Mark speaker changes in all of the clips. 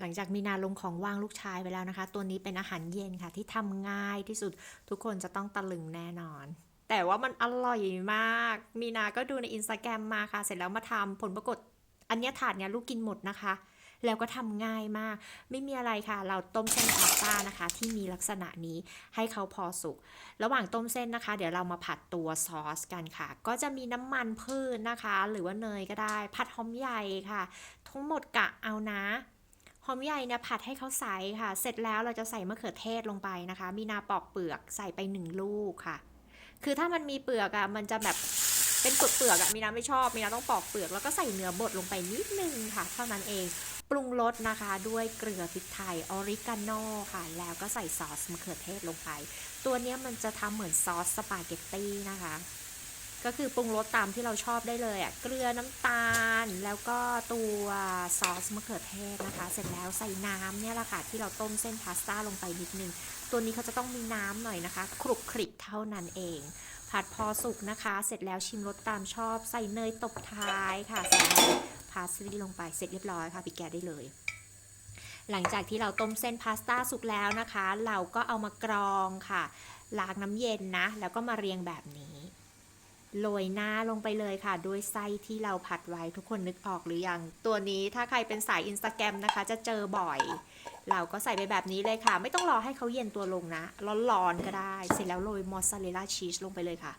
Speaker 1: หลังจากมีนาลงของว่างลูกชายไปแล้วนะคะ ตัวนี้เป็นอาหารเย็นค่ะ ที่ทำง่ายที่สุดทุกคนจะต้องตะลึงแน่นอน แต่ว่ามันอร่อยมาก มีนาก็ดูในอินสตาแกรมมาค่ะ เสร็จแล้วมาทำผลปรากฏ อันนี้ถาดเนี้ยลูกกินหมดนะคะ แล้วก็ทำง่ายมาก ไม่มีอะไรค่ะ เราต้มเส้นพาสต้านะคะ ที่มีลักษณะนี้ให้เขาพอสุก ระหว่างต้มเส้นนะคะ เดี๋ยวเรามาผัดตัวซอสกันค่ะ ก็จะมีน้ำมันพืชนะคะ หรือว่าเนยก็ได้ ผัดหอมใหญ่ค่ะ ทั้งหมดกะเอานะ หอมใหญ่เนี่ยผัดให้เขาใสค่ะ เสร็จแล้วเราจะใส่มะเขือเทศลงไปนะคะ มีนาปอกเปลือกใส่ไปหนึ่งลูกค่ะ คือถ้ามันมีเปลือกอะมันจะแบบเป็นเปลือกเปลือกอะมีนาไม่ชอบ มีนาต้องปอกเปลือกแล้วก็ใส่เนื้อบดลงไปนิดนึงค่ะ เท่านั้นเอง ปรุงรสนะคะ ด้วยเกลือพริกไทยออริกาโนค่ะ แล้วก็ใส่ซอสมะเขือเทศลงไป ตัวนี้มันจะทำเหมือนซอสสปาเกตตี้นะคะ ก็คือปรุงรสตามที่เราชอบได้เลยอะ เกลือน้ำตาล แล้วก็ตัวซอสมะเขือเทศนะคะ เสร็จแล้วใส่น้ำเนี่ยแหละค่ะที่เราต้มเส้นพาสต้าลงไปนิดนึง ตัวนี้เขาจะต้องมีน้ำหน่อยนะคะ คลุกคลิกเท่านั้นเอง ผัดพอสุกนะคะ เสร็จแล้วชิมรสตามชอบ ใส่เนยตบท้ายค่ะใส่พาสลีลงไป เสร็จเรียบร้อยค่ะปิดแกได้เลยหลังจากที่เราต้มเส้นพาสต้าสุกแล้วนะคะ เราก็เอามากรองค่ะล้างน้ำเย็นนะ แล้วก็มาเรียงแบบนี้ โรยหน้าลงไปเลยค่ะ ด้วยไส้ที่เราผัดไว้ทุกคนนึกออกหรือยัง ตัวนี้ถ้าใครเป็นสายอินสตาแกรมนะคะ จะเจอบ่อย เราก็ใส่ไปแบบนี้เลยค่ะ ไม่ต้องรอให้เขาเย็นตัวลงนะ ร้อนๆก็ได้ เสร็จแล้วโรยมอสซาเรลล่าชีสลงไปเลยค่ะ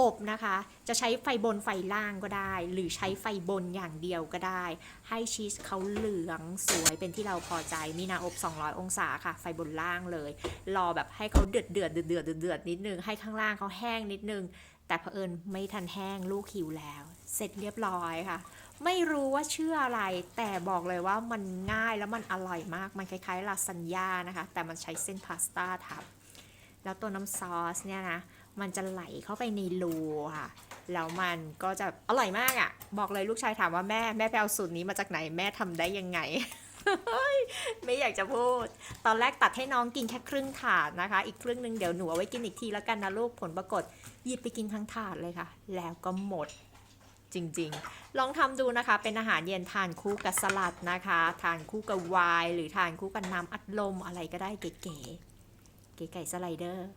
Speaker 1: อบนะคะ จะใช้ไฟบนไฟล่างก็ได้ หรือใช้ไฟบนอย่างเดียวก็ได้ ให้ชีสเขาเหลืองสวยเป็นที่เราพอใจมีนาอบ 200 องศาค่ะ ไฟบนล่างเลย รอแบบให้เขาเดือดเดือดเดือดเดือดเดือดนิดนึงให้ข้างล่างเขาแห้งนิดนึง แต่เผอิญไม่ทันแห้งลูกหิวแล้ว เสร็จเรียบร้อยค่ะ ไม่รู้ว่าชื่ออะไร แต่บอกเลยว่ามันง่ายแล้วมันอร่อยมาก มันคล้ายๆลาซานญ่านะคะ แต่มันใช้เส้นพาสต้าทำแล้วตัวน้ำซอสเนี่ยนะ มันจะไหลเข้าไปในรูค่ะ แล้วมันก็จะอร่อยมากอะ่ะ บอกเลยลูกชายถามว่าแม่แม่ไปเอาสูตรนี้มาจากไหนแม่ทำได้ยังไง ไม่อยากจะพูด ตอนแรกตัดให้น้องกินแค่ครึ่งถาดนะคะ อีกครึ่งหนึ่งเดี๋ยวหนูเอาไว้กินอีกทีแล้วกันนะลูกผลปรากฏหยิบไปกินทั้งถาดเลยค่ะ แล้วก็หมดจริงๆ ลองทำดูนะคะ เป็นอาหารเย็นทานคู่กับสลัดนะคะ ทานคู่กับไวน์หรือทานคู่กับน้ำอัดลมอะไรก็ได้เก๋ๆ เก๋ไก่สไลเดอร์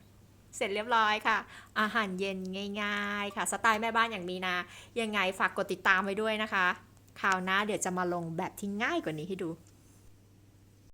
Speaker 1: เสร็จเรียบร้อยค่ะ อาหารเย็นง่ายๆ ค่ะ สไตล์แม่บ้านอย่างมีนา ยังไงฝากกดติดตามไว้ด้วยนะคะ คราวหน้าเดี๋ยวจะมาลงแบบที่ง่ายกว่านี้ให้ดู